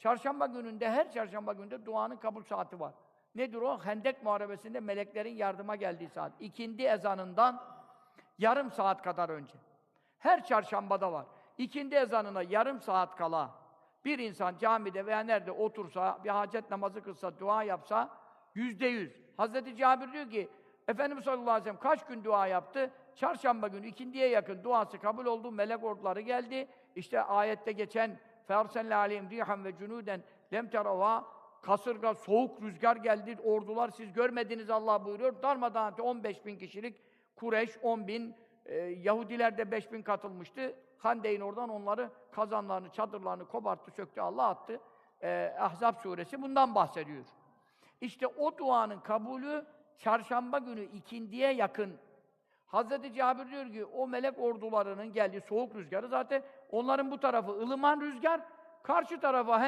Çarşamba gününde, her çarşamba gününde duanın kabul saati var. Nedir o? Hendek Muharebesi'nde meleklerin yardıma geldiği saat. İkindi ezanından yarım saat kadar önce. Her çarşambada var. İkindi ezanına yarım saat kala bir insan camide veya nerede otursa, bir hacet namazı kılsa, dua yapsa yüzde yüz. Hazreti Cabir diyor ki, Efendimiz sallallahu aleyhi ve sellem kaç gün dua yaptı? Çarşamba günü ikindiye yakın duası kabul oldu, melek orduları geldi. İşte ayette geçen فَاَرْسَلْنَا عَلَيْهِمْ رِيحًا ve cunuden lem تَرَوَا Kasırga, soğuk rüzgar geldi, ordular siz görmediniz Allah buyuruyor. Darmadağın 15 bin kişilik Kureyş 10 bin, e, Yahudiler de 5 bin katılmıştı. Handeyn oradan onları, kazanlarını, çadırlarını koparttı, söktü, Allah attı. E, Ahzab suresi bundan bahsediyor. İşte o duanın kabulü çarşamba günü ikindiye yakın. Hazreti Cabir diyor ki o melek ordularının geldiği soğuk rüzgarı zaten onların bu tarafı ılıman rüzgar, karşı tarafa